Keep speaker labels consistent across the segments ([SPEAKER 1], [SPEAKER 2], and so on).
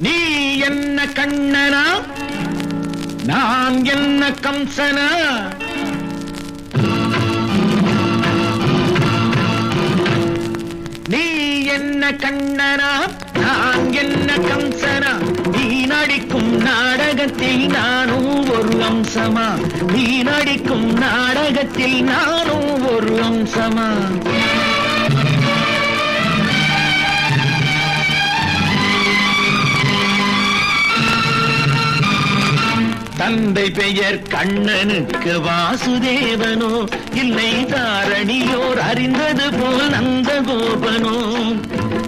[SPEAKER 1] நீ என்ன கண்ணனா? நான் என்ன கம்சனா? நீ என்ன கண்ணனா? நான் என்ன கம்சனா? நீ நடிக்கும் நாடகத்தில் நானும் ஒரு அம்சமா? நீ நடிக்கும் நாடகத்தில் நானும் ஒரு அம்சமா? தந்தை பெயர் கண்ணனுக்கு வாசுதேவனோ இல்லை தாரணியோர் அறிந்தது போல் நந்த கோபனோ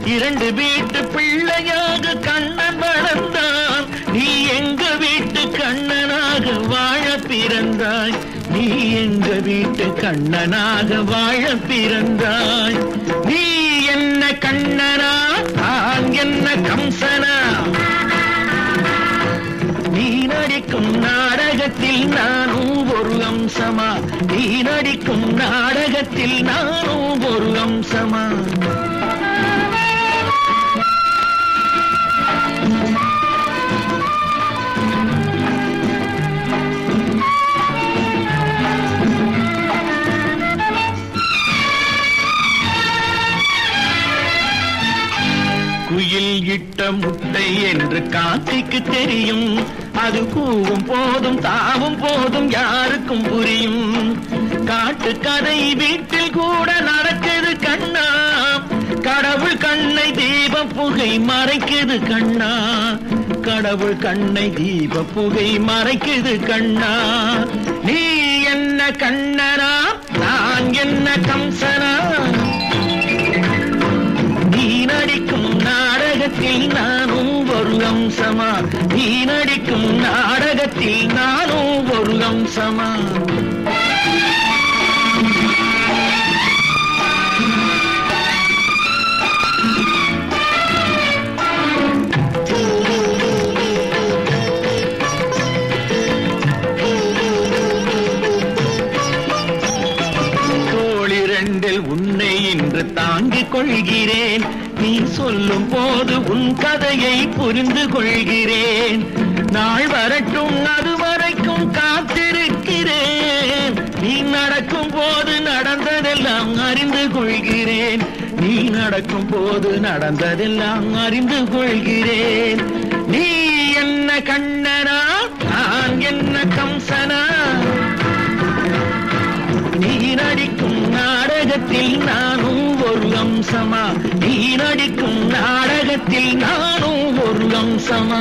[SPEAKER 1] இரண்டு வீட்டு பிள்ளையாக கண்ணன் வளர்ந்தான். நீ எங்க வீட்டு கண்ணனாக வாழ பிறந்தாய்? நீ எங்க வீட்டு கண்ணனாக வாழ பிறந்தாய்? நீ என்ன கண்ணனா? நாடகத்தில் நானும் ஒரு அம்சமா? நீ நடிக்கும் நாடகத்தில் நானும் ஒரு குயில் இட்ட முட்டை என்று காக்கைக்கு தெரியும். அது கூவும் போதும் தாவும் போதும் யாருக்கும் புரியும். காட்டு கதை வீட்டில் கூட நடக்குது கண்ணா. கடவுள் கண்ணை தீப புகை மறைக்குது கண்ணா. கடவுள் கண்ணை தீப புகை மறைக்குது கண்ணா. நீ என்ன கண்ணர? நாடகத்தில் நானும் ஒரு அம்சமா நீ நடிக்கும் நாடகத்தில் நானும் ஒரு அம்சமா தோளிரண்டில் உன்னை இன்று தாங்கிக் கொள்கிறேன். நீ சொல்லும் போது உன் கதையை புரிந்து கொள்கிறேன். நாள் வரட்டும் அது வரைக்கும் காத்திருக்கிறேன். நீ நடக்கும் போது நடந்ததெல்லாம் அறிந்து கொள்கிறேன். நீ நடக்கும் போது நடந்ததெல்லாம் அறிந்து கொள்கிறேன். நீ என்ன கண்ணனா நான் என்ன கம்சனா? நீ நடிக்கும் நாடகத்தில் நானும் அம்சமா? நீ நடிக்கும் நாடகத்தில் நானும் ஒரு அம்சமா?